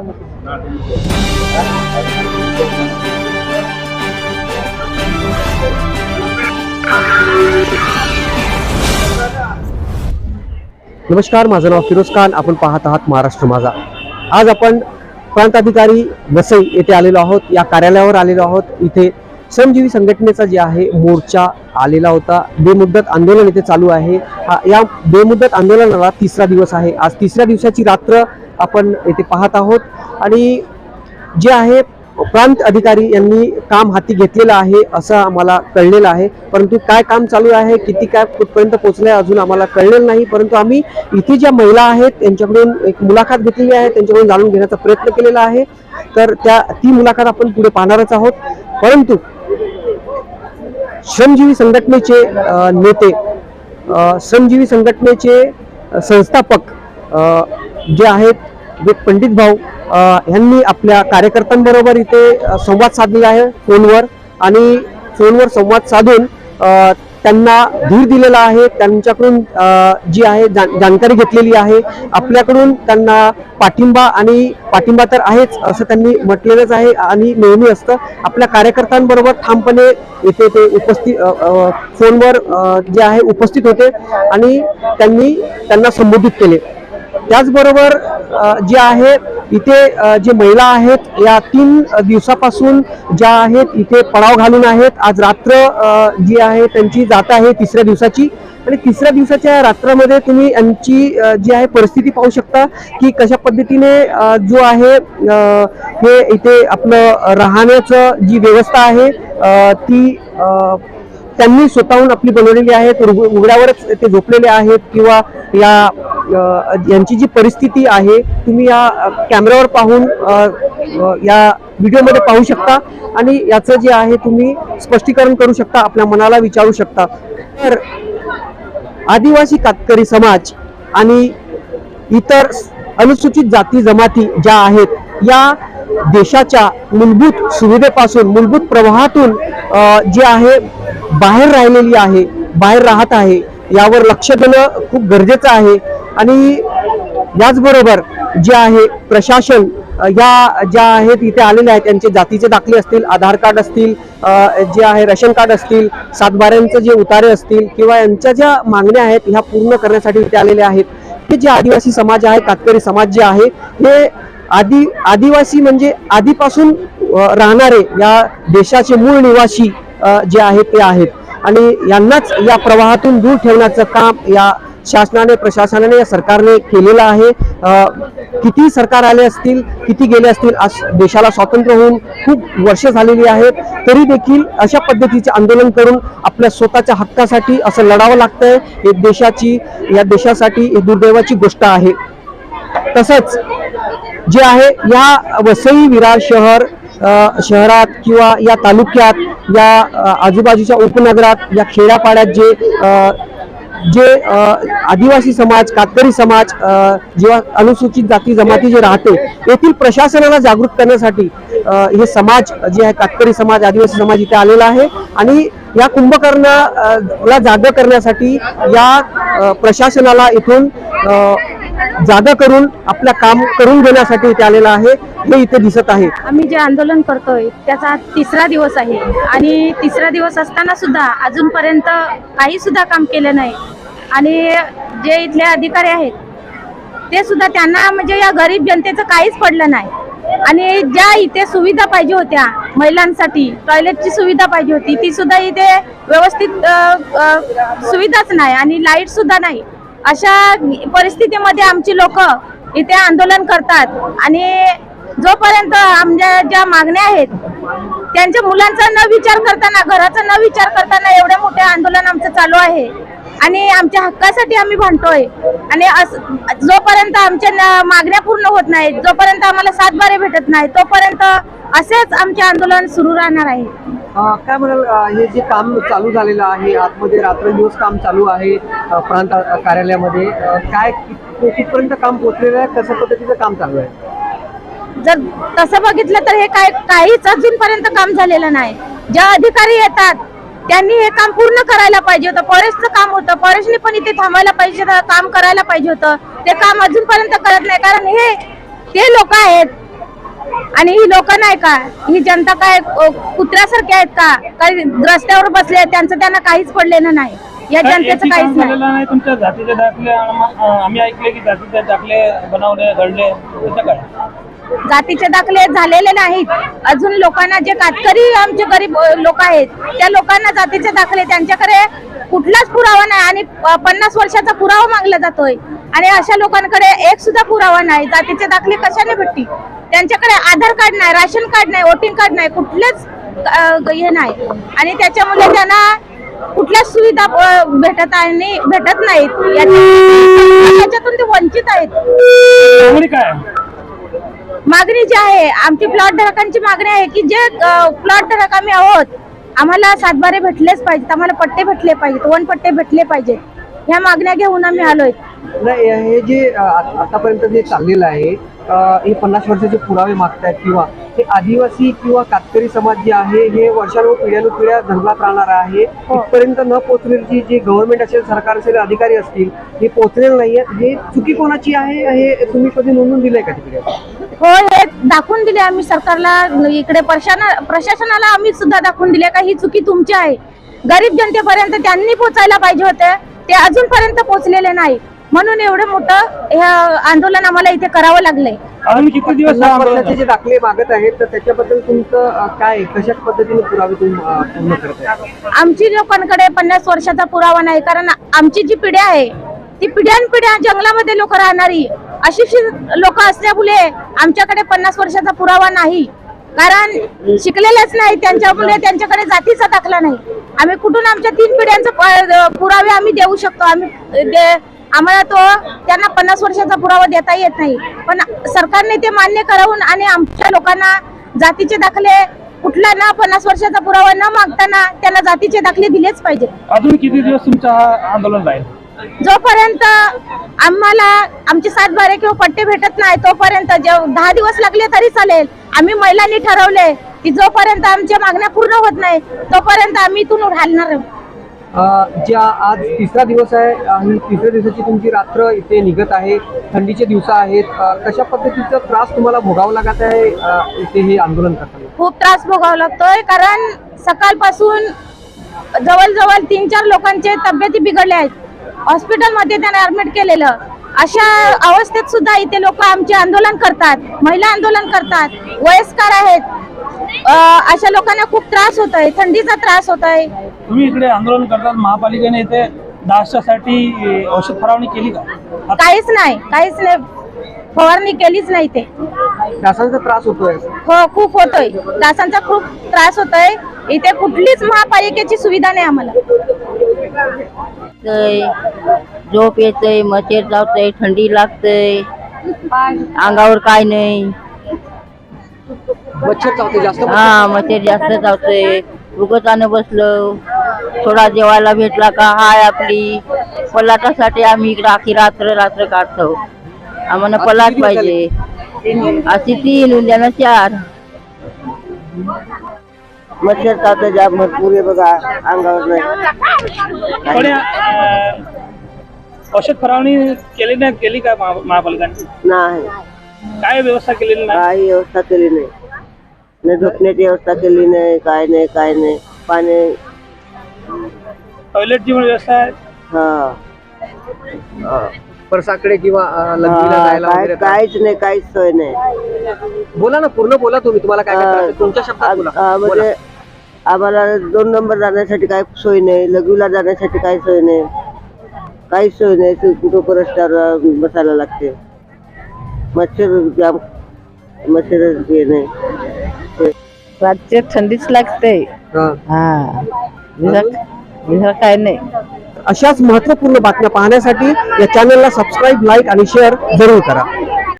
नमस्कार माझं नाव फिरोज खान. आपण पाहत आहात महाराष्ट्र माझा. आज आपण प्रांताधिकारी वसई येथे आलेलो आहोत. या कार्यालयावर आलेलो आहोत. इथे श्रमजीवी संघटनेचा जे आहे मोर्चा आलेला होता. बेमुदत आंदोलन इथे चालू आहे. या बेमुदत आंदोलनाला तिसरा दिवस आहे. आज तिसऱ्या दिवसाची रात्र आपण येथे पाहत आहोत. आणि जे आहे प्रांत अधिकारी यांनी काम हाती घेतलेलं आहे असं आम्हाला कळलेलं आहे. परंतु काय काम चालू आहे किती काय कुठपर्यंत पोहोचलंय अजून आम्हाला कळलेलं नाही. परंतु आम्ही इथे ज्या महिला आहेत त्यांच्याकडून एक मुलाखत घेतलेली आहे त्यांच्याकडून जाणून घेण्याचा प्रयत्न केलेला आहे. तर त्या ती मुलाखत आपण पुढे पाहणारच आहोत. परंतु श्रमजीवी संघटनेचे नेते श्रमजीवी संघटनेचे संस्थापक जे आहेत जे पंडित भाऊ यांनी आपल्या कार्यकर्त्यांबरोबर इथे संवाद साधलेला आहे फोनवर. आणि फोनवर संवाद साधून त्यांना धीर दिलेला आहे. त्यांच्याकडून जी आहे जा जाणकारी घेतलेली आहे. आपल्याकडून त्यांना पाठिंबा आणि पाठिंबा तर आहेच असं त्यांनी म्हटलेलंच आहे. आणि नेहमी असतं आपल्या कार्यकर्त्यांबरोबर ठामपणे येथे ते उपस्थित फोनवर जे आहे उपस्थित होते. आणि त्यांनी त्यांना संबोधित केले. त्याचबरोबर जे आहे इथे जे महिला आहेत या तीन दिवसापासून ज्या आहेत इथे पडाव घालून आहेत. आज रात्र जी आहे त्यांची जात आहे तिसऱ्या दिवसाची. आणि तिसऱ्या दिवसाच्या रात्रामध्ये तुम्ही यांची जी आहे परिस्थिती पाहू शकता की कशा पद्धतीने जो आहे हे इथे आपलं राहण्याचं जी व्यवस्था आहे ती त्यांनी स्वतःहून आपली बनवलेली आहेत उघड्यावरच ते झोपलेले आहेत किंवा या यांची जी परिस्थिती आहे तुम्ही या कॅमेऱ्यावर पाहून या व्हिडिओमध्ये पाहू शकता आणि याचं जे आहे तुम्ही स्पष्टीकरण करू शकता आपल्या मनाला विचारू शकता. तर आदिवासी कातकरी समाज आणि इतर अनुसूचित जाती जमाती ज्या आहेत या देशाच्या मूलभूत सुविधेपासून मूलभूत प्रवाहातून जे आहे बाहेर राहिलेली आहे बाहेर राहत आहे यावर लक्ष देणं खूप गरजेचं आहे. आणि याचबरोबर जे आहे प्रशासन या ज्या आहेत इथे आलेल्या आहेत त्यांचे जातीचे दाखले असतील आधार कार्ड असतील जे आहे रेशन कार्ड असतील सातबाऱ्यांचे जे उतारे असतील किंवा यांच्या ज्या मागण्या आहेत ह्या पूर्ण करण्यासाठी इथे आलेल्या आहेत. हे जे आदिवासी समाज आहे कातकरी समाज जे आहे हे आदि आदिवासी म्हणजे आधीपासून राहणारे या देशाचे मूळ निवासी जे आहेत ते आहेत. आणि यांनाच या प्रवाहातून दूर ठेवण्याचं काम या शासनाने प्रशासनाने या सरकारने केलेलं आहे. किती सरकार आले असतील किती गेले असतील आज देशाला स्वातंत्र्य होऊन खूप वर्ष झालेली आहेत तरी देखील अशा पद्धतीचे आंदोलन करून आपल्या स्वतःच्या हक्कासाठी असं लढावं लागतंय. हे देशाची या देशासाठी ही दुर्दैवाची गोष्ट आहे. तसंच जे आहे या वसई विरार शहर शहरात किंवा या तालुक्यात या आजूबाजूच्या उपनगरात या खेड्यापाड्यात जे जे आदिवासी समाज कातकरी समाज जेव्हा अनुसूचित जाती जमाती जे राहते येथील प्रशासनाला जागृत करण्यासाठी हे समाज जे आहे कातकरी समाज आदिवासी समाज इथे आलेला आहे आणि या कुंभकर्णाला जागा करण्यासाठी या प्रशासनाला इथून जागा करून आपलं काम करून घेण्यासाठी इथे आलेला आहे. हे इथे दिसत आहे. आम्ही जे आंदोलन करतोय त्याचा तिसरा दिवस आहे. आणि तिसरा दिवस असताना सुद्धा अजूनपर्यंत काही सुद्धा काम केलं नाही. आणि जे इथले अधिकारी आहेत ते सुद्धा त्यांना म्हणजे या गरीब जनतेचं काहीच पडलं नाही. आणि ज्या इथे सुविधा पाहिजे होत्या महिलांसाठी टॉयलेटची सुविधा पाहिजे होती ती सुद्धा इथे व्यवस्थित सुविधाच नाही आणि लाइट सुद्धा नाही. अशा परिस्थितीमध्ये आमची लोक इथे आंदोलन करतात. आणि जोपर्यंत आमच्या ज्या मागण्या आहेत त्यांच्या मुलांचा न विचार करताना घराचा न विचार करताना एवढे मोठे आंदोलन आमचं चालू आहे. आणि आमच्या हक्कासाठी आम्ही भांडतोय. आणि जोपर्यंत आमच्या मागण्या पूर्ण होत नाहीत जोपर्यंत आम्हाला सातबारे भेटत नाही तोपर्यंत असेच आमचे आंदोलन सुरू राहणार आहे. काय म्हणाल हे जे काम चालू झालेलं आहे आतमध्ये रात्रंदिवस काम चालू आहे प्रांत कार्यालयामध्ये काय कित- कितपर्यंत काम पोहोचलेलं आहे कसं पद्धतीचं काम चालू आहे? जर तसं बघितलं तर हे काय काहीच अजूनपर्यंत काम झालेलं नाही. ज्या अधिकारी येतात त्यांनी हे काम पूर्ण करायला पाहिजे होतं. फॉरेस्टचं काम होतं. फॉरेस्टने पण इथे थांबायला पाहिजे होतं काम करायला पाहिजे होतं. ते काम अजूनपर्यंत करत नाही. कारण हे ते लोक आहेत. आणि ही लोक नाही का? ही जनता काय कुत्र्यासारखे आहेत का? काही रस्त्यावर बसले आहेत, त्यांचं त्यांना काहीच पडलेलं नाही. या जनतेचं काहीच नाही. तुमच्या जातीचे दाखले आम्ही ऐकले की जातीचे दाखले बनवले घडले. काय? जातीचे दाखले झालेले नाहीत. अजून लोकांना जे कातकरी आमचे गरीब लोक आहेत. त्या लोकांना जातीचे दाखले त्यांच्याकडे कुठलाच पुरावा नाही आणि पन्नास वर्षाचा पुरावा मागला जातोय. आणि अशा लोकांकडे एक सुद्धा पुरावा नाही. जातीचे दाखले कशाने भेटतील? त्यांच्याकडे आधार कार्ड नाही राशन कार्ड नाही वोटिंग कार्ड नाही कुठलेच हे नाही. आणि त्याच्यामुळे त्यांना कुठल्याच सुविधा भेटत आहे आणि भेटत नाहीत. याच्यातून ते वंचित आहेत. मागणी जी आहे आमची प्लॉट धारकांची मागणी आहे की जे प्लॉट धारक आम्ही आहोत आम्हाला सातबारे भेटलेच पाहिजेत आम्हाला पट्टे भेटले पाहिजेत वन पट्टे भेटले पाहिजेत ह्या मागण्या घेऊन आम्ही आलोय. नाही हे जे आतापर्यंत जे चाललेलं आहे हे पन्नास वर्षाचे पुरावे मागतायत किंवा हे आदिवासी किंवा कातकरी समाज जे आहे हे वर्षानु पिढ्यानुपिढ्या जंगलात राहणार आहे. इथपर्यंत न पोहोचलेली जे गव्हर्नमेंट असेल सरकार असेल अधिकारी असतील हे पोहोचलेले नाहीये. हे चुकी कोणाची आहे हे तुम्ही कधी नोंदवून दिलंय का तिकडे? हो हे दाखवून दिले आम्ही सरकारला इकडे प्रशाना प्रशासनाला आम्ही सुद्धा दाखवून दिले का ही चुकी तुमची आहे. गरीब जनतेपर्यंत त्यांनी पोचायला पाहिजे होते ते अजूनपर्यंत पोहोचलेले नाही. म्हणून एवढं मोठं हे आंदोलन आम्हाला इथे करावं लागलंय. किती दिवस जे दाखले मागत आहेत तर त्याच्याबद्दल तुमचं काय कशा पद्धतीने पुरावे तुम्ही अ, पूर्ण करताय? आमची लोकांकडे पन्नास वर्षाचा पुरावा नाही कारण आमची जी पिढी आहे ती पिढ्यानपिढ्या जंगलामध्ये लोक राहणारी अशिक्षित लोक असल्यामुळे आमच्याकडे पन्नास वर्षाचा पुरावा नाही. कारण शिकलेलेच नाही त्यांच्यामुळे त्यांच्याकडे जातीचा दाखला नाही. आम्ही कुठून आमच्या तीन पिढ्यांचा पुरावे आम्ही देऊ शकतो? आम्ही दे- आम्हाला तो त्यांना पन्नास वर्षाचा पुरावा देता येत नाही. पण सरकारने ते मान्य करावून आणि आमच्या लोकांना जातीचे दाखले कुठला ना पन्नास वर्षाचा पुरावा न मागताना त्यांना जातीचे दाखले दिलेच पाहिजे अजून किती दिवस तुमचा आंदोलन राहील जोपर्यंत आम्हाला आमचे सात बारे किंवा पट्टे भेटत नाही तोपर्यंत जे- दहा दिवस लागले तरी चालेल. आम्ही महिलांनी ठरवले की जोपर्यंत आमच्या मागण्या पूर्ण होत नाही तोपर्यंत आम्ही इथून राहणार ज्या आज तिसरा दिवस आहे आणि तिसऱ्या दिवसाची तुमची रात्र इथे निघत आहे थंडीचे दिवस आहेत कशा पद्धतीचा त्रास तुम्हाला भोगावा लागत आहे इथे हे आंदोलन करताना? खूप त्रास भोगावा लागतोय कारण सकाळपासून जवळजवळ तीन चार लोकांचे तब्येती बिघडल्या आहेत. हॉस्पिटलमध्ये त्यांना ऍडमिट केलेलं. अशा अवस्थेत सुद्धा इथे लोक आमचे आंदोलन करतात महिला आंदोलन करतात वयस्कर आहेत. अशा लोकांना खूप त्रास होत आहे थंडीचा त्रास होत आहे तुम्ही इकडे आंदोलन करतात महापालिकेने इथे अं, औषध फरावणी केली का? काहीच नाही काहीच नाही. फवारणी केलीच नाही ते. डासांचा त्रास होतोय. हो खूप होतोय. डासांचा खूप त्रास होतोय. इथे कुठलीच महापालिकेची सुविधा नाही आम्हाला. झोप येतंय मच्छर चावतंय थंडी लागतंय अंगावर काय नाही मच्छर चावते जास्त हा मच्छर जास्त चावतंय उगतानं बसलं। थोडा जेवायला भेटला का? हाय आपली। पलाटासाठी आम्ही इकडं आखी रात्र रात्र काढतो। आम्हाला पलाट पाहिजे. अशी तीन उद्यानं चार. मच्छर चावतं जाम भरपूर आहे बघा अंगावर नाही. औषध फरावणी केली नाही केली का महा- महापालिकाने? नाही. काय व्यवस्था केलेली नाही? काही व्यवस्था केली नाही. न झोपण्याची व्यवस्था केली नाही काय नाही काय नाही. पाणी टॉयलेटची पण व्यवस्था आहे? हा. परसाकडे किंवा अ, लग्नीला हा, जायला काय वगैरे काहीच नाही काहीच सोय नाही. बोला ना पूर्ण बोला तुम्ही. तुम्हाला काय? तुमच्या शब्दात आम- बोला. आ, बोला. म्हणजे आम्हाला दोन नंबर जाण्यासाठी काय सोय नाही लघवीला जाण्यासाठी काही सोय नाही. काहीच सोय नाही तू कुठं रस्त्यावर बसायला लागते. मच्छर जाम मच्छर हे नाही. रातचे थंडीच लागते. हा. हा. काय नाही. अशाच महत्त्वपूर्ण बातम्या पाहण्यासाठी या चॅनलला सबस्क्राईब लाईक आणि शेअर जरूर करा.